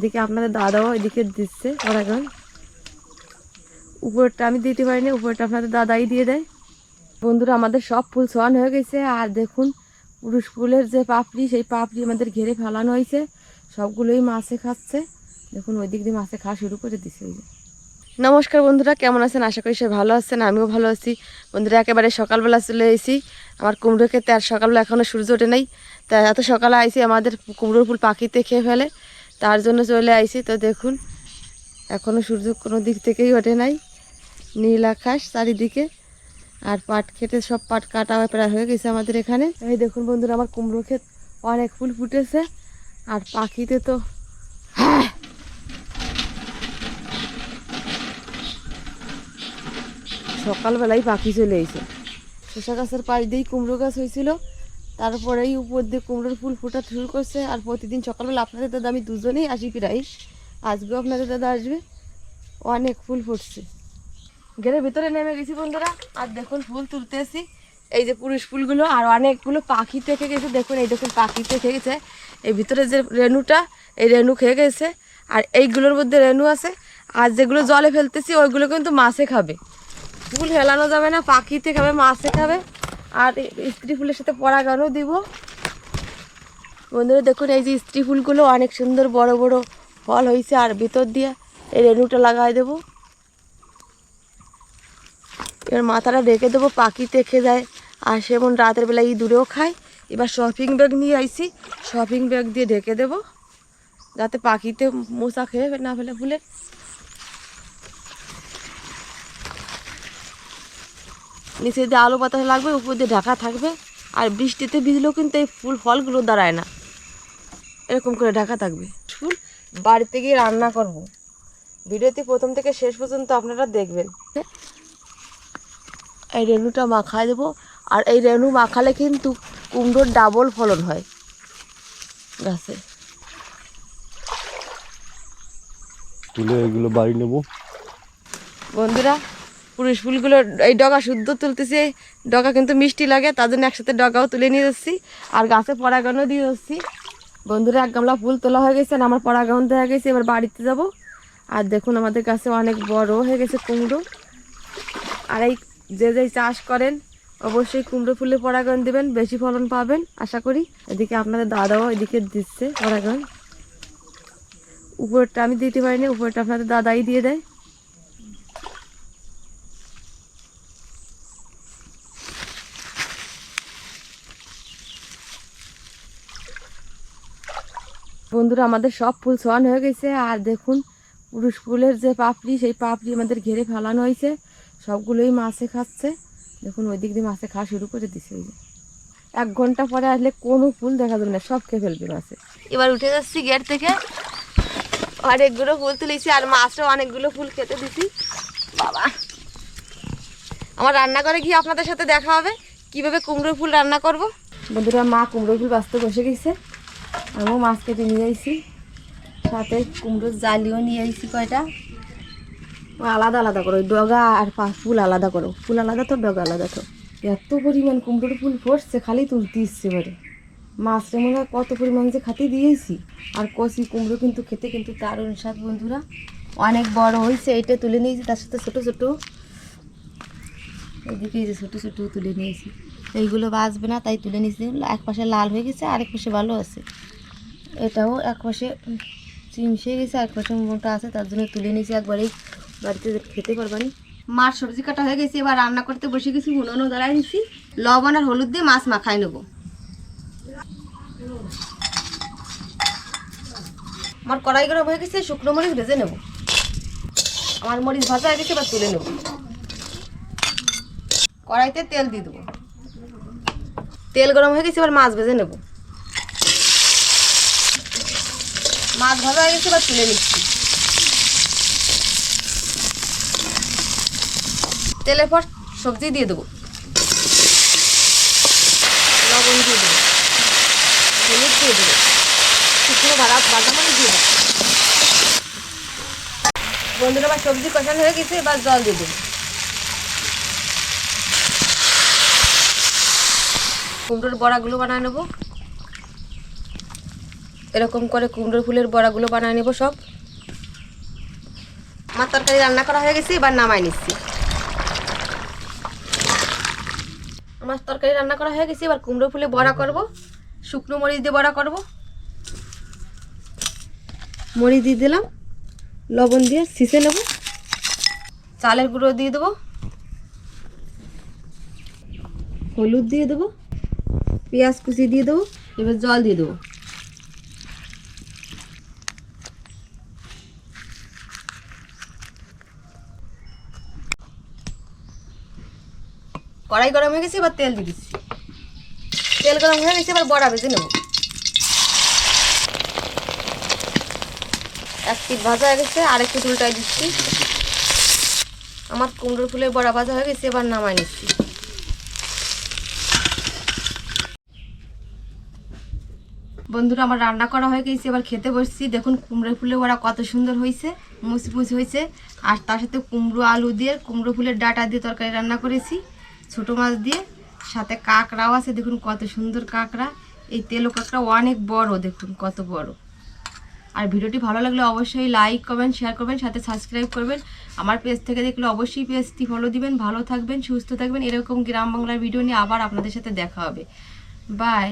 এদিকে আপনাদের দাদাও এদিকে দিচ্ছে পরাগন উপরটা আমি দিতে পারিনি, উপরটা আপনাদের দাদাই দিয়ে দেয়। বন্ধুরা, আমাদের সব ফুল সোয়ান হয়ে গেছে, আর দেখুন, পুরুষ ফুলের যে পাপড়ি, সেই পাপড়ি আমাদের ঘেরে ফেলানো হয়েছে। সবগুলোই মাছে খাচ্ছে। দেখুন ওই দিক দিয়ে মাছে খাওয়া শুরু করে দিছে ওই নমস্কার বন্ধুরা, কেমন আছেন? আশা করি সে ভালো আছেন, আমিও ভালো আছি। বন্ধুরা, একেবারে সকালবেলা চলে এসেছি। আমার কুমড়ো খেতে আর সকালবেলা এখনও সূর্য ওঠে নাই। তা এত সকালে আইসি আমাদের কুমড়োর ফুল পাখিতে খেয়ে ফেলে। তার জন্য চলে আইসি তো দেখুন এখনও সূর্য কোনো দিক থেকেই ওঠে নাই। নীল আকাশ চারিদিকে, আর পাট খেতে সব পাট কাটা প্রায় হয়ে গেছে আমাদের এখানে। এই দেখুন বন্ধুরা, আমার কুমড়ো ক্ষেত অনেক ফুল ফুটেছে, আর পাখিতে তো সকালবেলায় পাখি চলে এসে শসা গাছের পাশ দিয়েই কুমড়ো গাছ হয়েছিল। তারপরেই উপর দিয়ে কুমড়োর ফুল ফোটা শুরু করছে। আর প্রতিদিন সকালবেলা আপনাদের দাদা, আমি দুজনেই আসি প্রায়। আজকেও আপনাদের দাদা আসবে। অনেক ফুল ফুটছে। ঘেরের ভিতরে নেমে গেছি বন্ধুরা। আর দেখুন, ফুল তুলতেছি এই যে পুরুষ ফুলগুলো, আর অনেকগুলো পাখি থেকে গেছে। দেখুন, এই দেখুন, পাখি থেকে গেছে। এই ভিতরে যে রেনুটা এই রেনু খেয়ে গেছে। আর এইগুলোর মধ্যে রেনু আছে। আর যেগুলো জলে ফেলতেছি, ওইগুলো কিন্তু মাছে খাবে। ফুল হেলানো যাবে না, পাখিতে খাবে, মাছে খাবে। আর স্ত্রী ফুলের সাথে পরাগানও দিব। বন্ধুরা, দেখুন, এই যে স্ত্রী ফুলগুলো অনেক সুন্দর বড় বড় ফল হয়েছে আর ভিতর দিয়ে এই রেনুটা লাগাই দেবো। এবার মাথাটা রেখে দেবো, পাখি দেখে যায়। আর সেমন রাতের বেলা ইঁদুরেও খায়। এবার শপিং ব্যাগ নিয়ে আইছি শপিং ব্যাগ দিয়ে ঢেকে দেবো। যাতে পাখিতে মশা খেয়ে না ফেলে ফুলের নিচে দিয়ে আলো বাতাস লাগবে উপর দিয়ে ঢাকা থাকবে। আর বৃষ্টিতে ভিজলেও কিন্তু এই ফুল ফলগুলো দাঁড়ায় না। এরকম করে ঢাকা থাকবে। ফুল বাড়িতে গিয়ে রান্না করব। ভিডিওতে প্রথম থেকে শেষ পর্যন্ত আপনারা দেখবেন। এই রেনুটা মাখায় দেবো। আর এই রেনু মাখালে কিন্তু কুমড়োর ডাবল ফলন হয়। গাছে। তুলে এগুলো বাড়ি নেব। বন্ধুরা পুরুষ ফুলগুলো এই ডগা শুদ্ধ তুলতেছে, ডগা কিন্তু মিষ্টি লাগে তার জন্য একসাথে ডগাও তুলে নিয়ে যাচ্ছি। আর গাছে পরাগানও দিয়ে যাচ্ছি। বন্ধুরা, এক গামলা ফুল তোলা হয়ে গেছে আর আমার পরাগান দেওয়া গেছে, এবার বাড়িতে যাব। আর দেখুন আমাদের কাছে অনেক বড় হয়ে গেছে কুমড়ো। আর এই যে যে চাষ করেন, অবশ্যই কুমড়ো ফুলে পরাগন দেবেন, বেশি ফলন পাবেন, আশা করি। এদিকে আপনাদের দাদাও এদিকে দিচ্ছে পরাগন উপরটা আমি দিতে পারিনি, উপরটা আপনাদের দাদাই দিয়ে দেয়। বন্ধুরা আমাদের সব ফুল সোয়ান হয়ে গেছে। আর দেখুন পুরুষ ফুলের যে পাপড়ি সেই পাপড়ি আমাদের ঘেরে ফেলানো হয়েছে। সবগুলোই মাছে খাচ্ছে। দেখুন ওই দিক দিয়ে মাছে খাওয়া শুরু করে দিছে ওই এক ঘণ্টা পরে আসলে কোনো ফুল দেখা যাবে না সব খেয়ে ফেলবে মাছে। এবার উঠে যাচ্ছি গেট থেকে। অনেকগুলো ফুল তুলেছি আর মাছটাও অনেকগুলো ফুল খেতে দিছি। বাবা। আমার রান্না করে গিয়ে আপনাদের সাথে দেখা হবে। কীভাবে কুমড়ো ফুল রান্না করব? বন্ধুরা মা কুমড়ো ফুল বাঁচতে বসে গেছে। আমিও মাছ কেটে নিয়ে আইছি। সাথে কুমড়োর জালিও নিয়ে আইছি কয়টা। আলাদা আলাদা করো ডগা আর পা- ফুল আলাদা করো। ফুল আলাদা তো, ডগা আলাদা তো। এত পরিমাণ কুমড়োর ফুল পড়ছে খালি তুলতে ইচ্ছে করে। মাছটা মনে হয় কত পরিমাণ যে খাতে দিয়েছি আর কষি কুমড়ো কিন্তু খেতে কিন্তু দারুণ স্বাদ, বন্ধুরা। অনেক বড় হয়েছে এটা তুলে নিয়েছি তার সাথে ছোটো ছোটো। এদিকে যে ছোটো ছোটো তুলে নিয়েছি এইগুলো বাঁচবে না, তাই তুলে নিয়েছি। এক পাশে লাল হয়ে গেছে, আরেক পাশে ভালো আছে। এটাও এক পাশে চিমসে গেছে এক পাশে মোটা আছে, তার জন্য তুলে নিয়েছি একবারেই। বাড়িতে খেতে পারবানি মাছ সবজি কাটা হয়ে গেছে, এবার রান্না করতে বসে গেছি, উনুনও দাঁড়াই নিছি। লবণ আর হলুদ দিয়ে মাছ মাখাই নেব। আমার কড়াই গরম হয়ে গেছে, শুকনো মরিচ ভেজে নেব। আমার মরিচ ভাজা হয়ে গেছে, এবার তুলে নেব। কড়াইতে তেল দিয়ে দেবো। তেল গরম হয়ে গেছে, এবার মাছ ভেজে নেব। মাছ ভাজা হয়ে গেছে, এবার তুলে নিচ্ছি। তেলের পর সবজি দিয়ে দেবো। লবণ দিয়ে দেবো। হলুদ দিয়ে দেবো। শুকনো ভাড়া বাদাম দিয়ে দেবো। বন্ধুরা, আমার সবজি কষানো হয়ে গেছে, এবার জল দিয়ে দেবো। কুমড়োর বড়াগুলো বানায় নেব। এরকম করে কুমড়োর ফুলের বড়াগুলো বানিয়ে নেব সব। আমার তরকারি রান্না করা হয়ে গেছে, এবার নামাই নিচ্ছি। আমার তরকারি রান্না করা হয়ে গেছে, এবার কুমড়ো ফুলে বড়া করব, শুকনো মরিচ দিয়ে বড়া করব। মরিচ দিয়ে দিলাম, লবণ দিয়ে সিসে নেব। চালের গুঁড়ো দিয়ে দেবো। হলুদ দিয়ে দেবো। পেঁয়াজ কুচি দিয়ে দেবো। এবার জল দিয়ে দেবো। কড়াই গরম হয়ে গেছে, এবার তেল দিয়ে দিচ্ছি। তেল গরম হয়ে গেছে, এবার বড়া ভেজে নেব। এক পিঠ ভাজা হয়ে গেছে আরেক পিঠ উল্টাই দিচ্ছি। আমার কুমড়োর ফুলের বড়া ভাজা হয়ে গেছে, এবার নামাই নিচ্ছি। বন্ধুরা, আমার রান্না করা হয়ে গেছে, এবার খেতে বসছি। দেখুন কুমড়ো ফুলে ওরা কত সুন্দর হয়েছে, মুচমুচ হয়েছে। আর তার সাথে কুমড়ো আলু দিয়ে কুমড়ো ফুলের ডাটা দিয়ে তরকারি রান্না করেছি। ছোটো মাছ দিয়ে, সাথে কাঁকড়াও আছে, দেখুন কত সুন্দর কাঁকড়া। এই তেলো কাঁকড়া অনেক বড়, দেখুন কত বড়। আর ভিডিওটি ভালো লাগলে অবশ্যই লাইক করবেন শেয়ার করবেন, সাথে সাবস্ক্রাইব করবেন। আমার পেজ থেকে দেখলে অবশ্যই পেজটি ফলো দিবেন। ভালো থাকবেন, সুস্থ থাকবেন। এরকম গ্রাম বাংলার ভিডিও নিয়ে আবার আপনাদের সাথে দেখা হবে। বাই